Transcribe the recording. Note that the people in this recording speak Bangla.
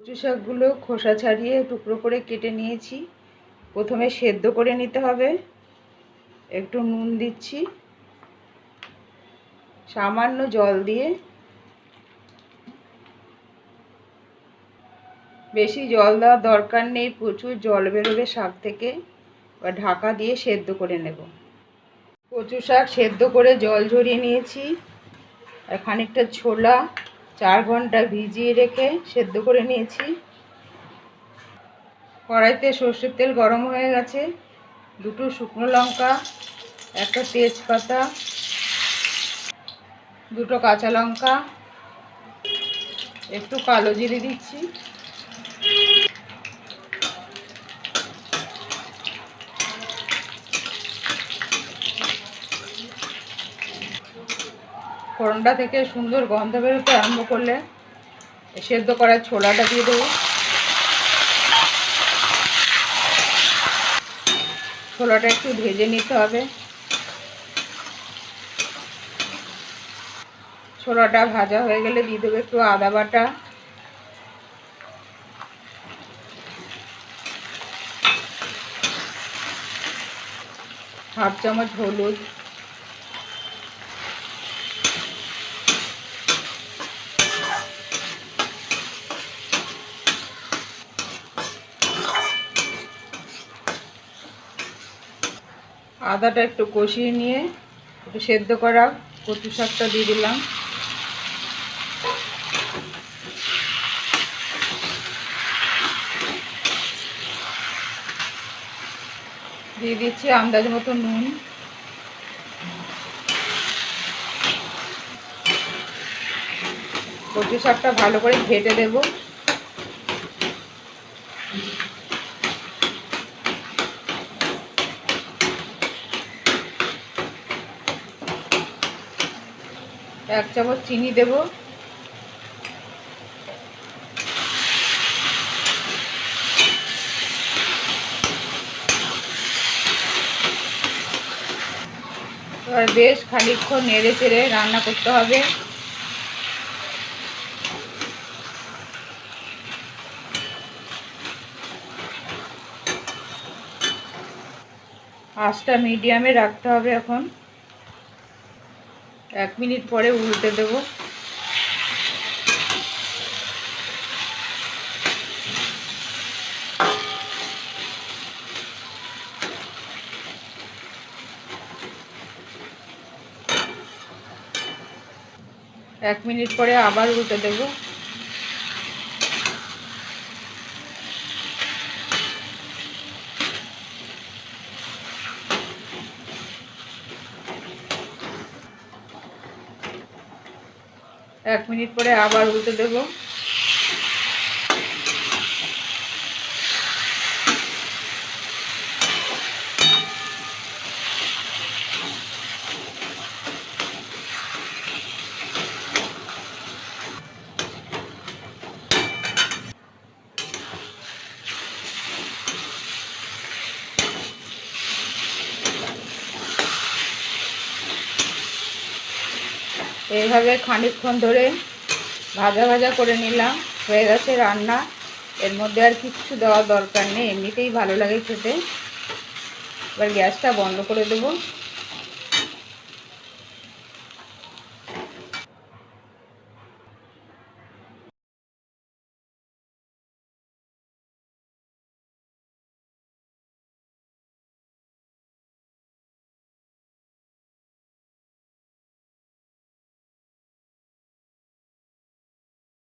কচু শাকগুলো খোসা ছাড়িয়ে টুকরো করে কেটে নিয়েছি। প্রথমে সেদ্ধ করে নিতে হবে। একটু নুন দিচ্ছি। সামান্য জল দিয়ে। বেশি জল দেওয়ার দরকার নেই, প্রচুর জল বেরোবে শাক থেকে। এবার ঢাকা দিয়ে সেদ্ধ করে নেব। কচু শাক সেদ্ধ করে জল ঝরিয়ে নিয়েছি। আর খানিকটা ছোলা। চার ঘণ্টা ভিজিয়ে রেখে সেদ্ধ করে নিয়েছি। কড়াইতে সর্ষের তেল গরম হয়ে গেছে। দুটো শুকনো লঙ্কা, একটা তেজপাতা, দুটো কাঁচা লঙ্কা, একটু কালো জিরে দিচ্ছি। ফোড়নটা থেকে সুন্দর গন্ধ বেরোতে আরম্ভ করলে সেদ্ধ করা ছোলাটা দিয়ে দেবো। ছোলাটা একটু ভেজে নিতে হবে। ছোলাটা ভাজা হয়ে গেলে দিয়ে দেবো একটু আদা বাটা। হাফ চামচ হলুদ। আদাটা একটু কষিয়ে নিয়ে একটু সেদ্ধ করা কচু শাকটা দিয়ে দিলাম। দিয়ে দিচ্ছি আন্দাজ মতো নুন। কচু শাকটা ভালো করে ঘেটে দেবো। এক চামচ চিনি দেব। এবার বেশ খানিকক্ষণ নেড়ে চেড়ে রান্না করতে হবে। আঁচটা মিডিয়ামে রাখতে হবে এখন। এক মিনিট পরে উল্টে দেব। এক মিনিট পরে আবার উল্টে দেব। এক মিনিট পরে আবার উল্টে দেব। এইভাবে খানিকক্ষণ ধরে ভাজা ভাজা করে নিলাম। হয়ে গেছে রান্না। এর মধ্যে আর কিচ্ছু দেওয়ার দরকার নেই। এমনিতেই ভালো লাগে খেতে। এবার গ্যাসটা বন্ধ করে দেবো।